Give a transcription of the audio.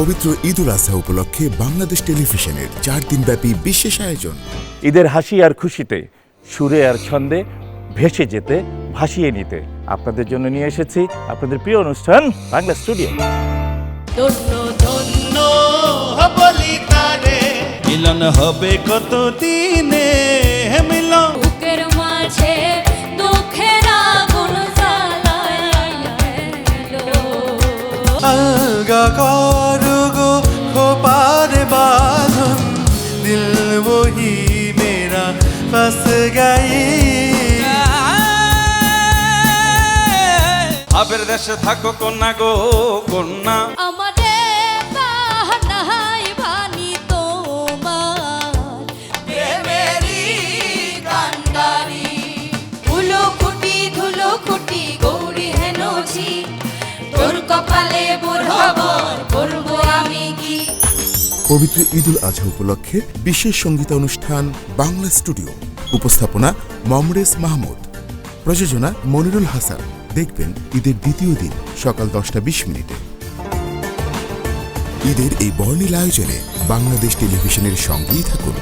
পবিত্র ঈদুল আজহা উপলক্ষে বাংলাদেশ টেলিভিশনের চার দিনব্যাপী বিশেষ আয়োজন। ঈদের হাসি আর খুশিতে সুরে আর ছন্দে ভেসে যেতে ভাসিয়ে নিতে। আপনাদের জন্য নিয়ে এসেছি আপনাদের প্রিয় অনুষ্ঠান বাংলা স্টুডিও। মিলন হবে কত দিনে মিলন? আলগা वही मेरा फंस गई আবের দেশে থাকো কন্যা গো কন্যা আমারে বাহানাই বানি তোমার প্রেমেরই কান্ডারি ধুলো খুটি ধুলো খুটি গৌরী হেনছি তোর কপালে মোর খবর করবো আমি কি পবিত্র ঈদ উল আজহা উপলক্ষে বিশেষ সঙ্গীতানুষ্ঠান বাংলা স্টুডিও। উপস্থাপনা মমরেজ মাহমুদ। প্রযোজনা মনিরুল হাসান। দেখবেন ঈদের দ্বিতীয় দিন সকাল দশটা বিশ মিনিটে। ঈদের এই বর্ণিল আয়োজনে বাংলাদেশ টেলিভিশনের সঙ্গেই থাকুন।